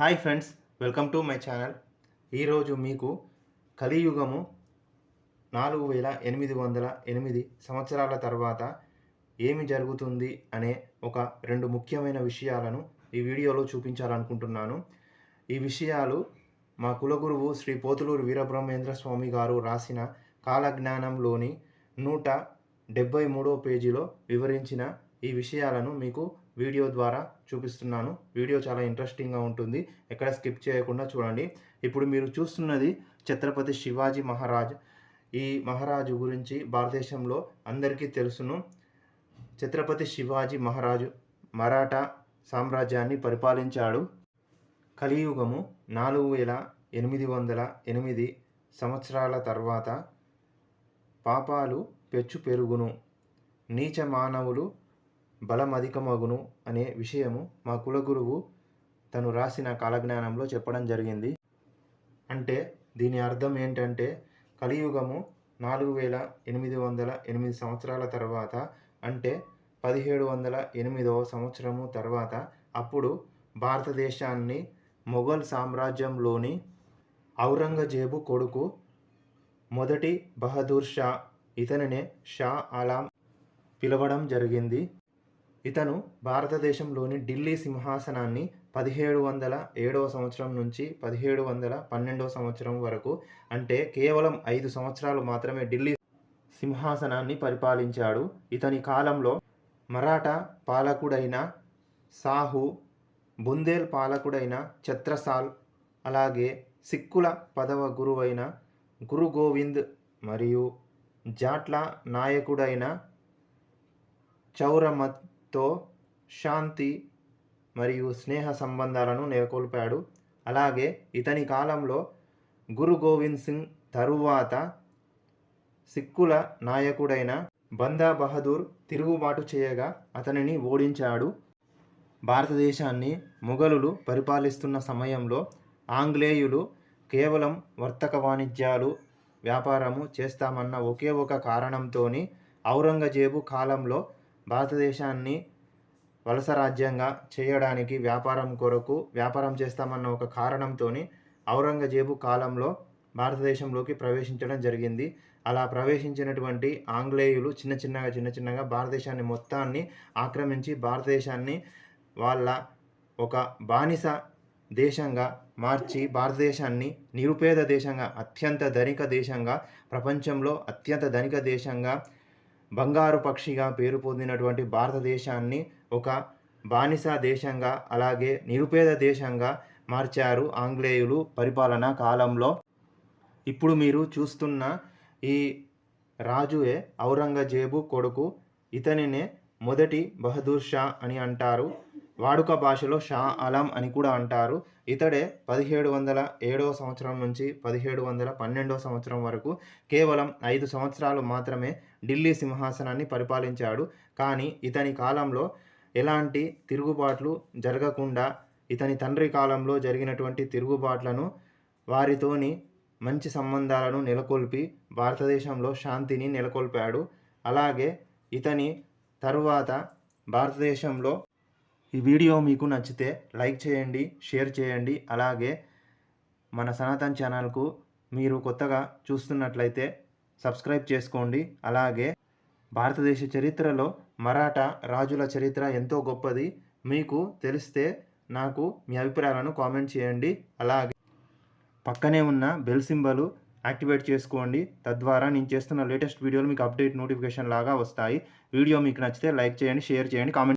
Hi friends welcome to my channel. ఈరోజు మీకు కలియుగము నాలుగు వేల ఎనిమిది వందల ఎనిమిది సంవత్సరాల తర్వాత ఏమి జరుగుతుంది అనే ఒక రెండు ముఖ్యమైన విషయాలను ఈ వీడియోలో చూపించాలనుకుంటున్నాను. ఈ విషయాలు మా కులగురువు శ్రీ పోతులూరు వీరబ్రహ్మేంద్ర స్వామి గారు రాసిన కాలజ్ఞానంలోని నూట డెబ్బై మూడో పేజీలో వివరించిన ఈ విషయాలను మీకు వీడియో ద్వారా చూపిస్తున్నాను. వీడియో చాలా ఇంట్రెస్టింగ్గా ఉంటుంది. ఎక్కడ స్కిప్ చేయకుండా చూడండి. ఇప్పుడు మీరు చూస్తున్నది ఛత్రపతి శివాజీ మహారాజ్. ఈ మహారాజు గురించి భారతదేశంలో అందరికీ తెలుసును. ఛత్రపతి శివాజీ మహారాజు మరాఠా సామ్రాజ్యాన్ని పరిపాలించాడు. కలియుగము నాలుగు వేల ఎనిమిది వందల ఎనిమిది సంవత్సరాల తర్వాత పాపాలు పెచ్చు పెరుగును. నీచ మానవులు బలం అధికమగును అనే విషయము మా కులగురువు తను రాసిన కాలజ్ఞానంలో చెప్పడం జరిగింది. అంటే దీని అర్థం ఏంటంటే కలియుగము నాలుగు వేల ఎనిమిది వందల ఎనిమిది సంవత్సరాల తర్వాత అంటే పదిహేడు వందల ఎనిమిదవ సంవత్సరము తర్వాత అప్పుడు భారతదేశాన్ని మొఘల్ సామ్రాజ్యంలోని ఔరంగజేబు కొడుకు మొదటి బహదూర్ షా ఇతనినే షా ఆలాం పిలవడం జరిగింది. ఇతను భారతదేశంలోని ఢిల్లీ సింహాసనాన్ని పదిహేడు వందల ఏడవ సంవత్సరం నుంచి పదిహేడు వందల పన్నెండవ సంవత్సరం వరకు అంటే కేవలం ఐదు సంవత్సరాలు మాత్రమే ఢిల్లీ సింహాసనాన్ని పరిపాలించాడు. ఇతని కాలంలో మరాఠా పాలకుడైన సాహు బుందేల్ పాలకుడైన ఛత్రసాల్ అలాగే సిక్కుల పదవ గురువైన గురు గోవింద్ మరియు జాట్ల నాయకుడైన చౌరమత్ తో శాంతి మరియు స్నేహ సంబంధాలను నెలకొల్పాడు. అలాగే ఇతని కాలంలో గురు గోవింద్ సింగ్ తరువాత సిక్కుల నాయకుడైన బందా బహదూర్ తిరుగుబాటు చేయగా అతనిని ఓడించాడు. భారతదేశాన్ని మొఘలులు పరిపాలిస్తున్న సమయంలో ఆంగ్లేయులు కేవలం వర్తక వాణిజ్యాలు వ్యాపారము చేస్తామన్న ఒకే ఒక కారణంతో ఔరంగజేబు కాలంలో భారతదేశాన్ని వలస రాజ్యంగా చేయడానికి వ్యాపారం కొరకు వ్యాపారం చేస్తామన్న ఒక కారణంతో ఔరంగజేబు కాలంలో భారతదేశంలోకి ప్రవేశించడం జరిగింది. అలా ప్రవేశించినటువంటి ఆంగ్లేయులు చిన్న చిన్నగా చిన్న చిన్నగా భారతదేశాన్ని మొత్తాన్ని ఆక్రమించి భారతదేశాన్ని వాళ్ళ ఒక బానిస దేశంగా మార్చి భారతదేశాన్ని నిరుపేద దేశంగా అత్యంత ధనిక దేశంగా ప్రపంచంలో అత్యంత ధనిక దేశంగా బంగారు పక్షిగా పేరు పొందినటువంటి భారతదేశాన్ని ఒక బానిస దేశంగా అలాగే నిరుపేద దేశంగా మార్చారు ఆంగ్లేయులు పరిపాలనా కాలంలో. ఇప్పుడు మీరు చూస్తున్న ఈ రాజుయే ఔరంగజేబు కొడుకు ఇతనినే మొదటి బహదూర్ షా అని అంటారు. వాడుక భాషలో షా అలం అని కూడా అంటారు. ఇతడే పదిహేడు వందల ఏడవ సంవత్సరం నుంచి పదిహేడు వందల పన్నెండవ సంవత్సరం వరకు కేవలం ఐదు సంవత్సరాలు మాత్రమే ఢిల్లీ సింహాసనాన్ని పరిపాలించాడు. కానీ ఇతని కాలంలో ఎలాంటి తిరుగుబాట్లు జరగకుండా ఇతని తండ్రి కాలంలో జరిగినటువంటి తిరుగుబాట్లను వారితోని మంచి సంబంధాలను నెలకొల్పి భారతదేశంలో శాంతిని నెలకొల్పాడు. అలాగే ఇతని తరువాత భారతదేశంలో ఈ వీడియో మీకు నచ్చితే లైక్ చేయండి షేర్ చేయండి. అలాగే మన సనాతన్ ఛానల్కు మీరు కొత్తగా చూస్తున్నట్లయితే సబ్స్క్రైబ్ చేసుకోండి. అలాగే భారతదేశ చరిత్రలో మరాఠా రాజుల చరిత్ర ఎంతో గొప్పది. మీకు తెలిస్తే నాకు మీ అభిప్రాయాలను కామెంట్ చేయండి. అలాగే పక్కనే ఉన్న బెల్ సింబలు యాక్టివేట్ చేసుకోండి. తద్వారా నేను చేస్తున్న లేటెస్ట్ వీడియోలు మీకు అప్డేట్ నోటిఫికేషన్ లాగా వస్తాయి. వీడియో మీకు నచ్చితే లైక్ చేయండి షేర్ చేయండి కామెంట్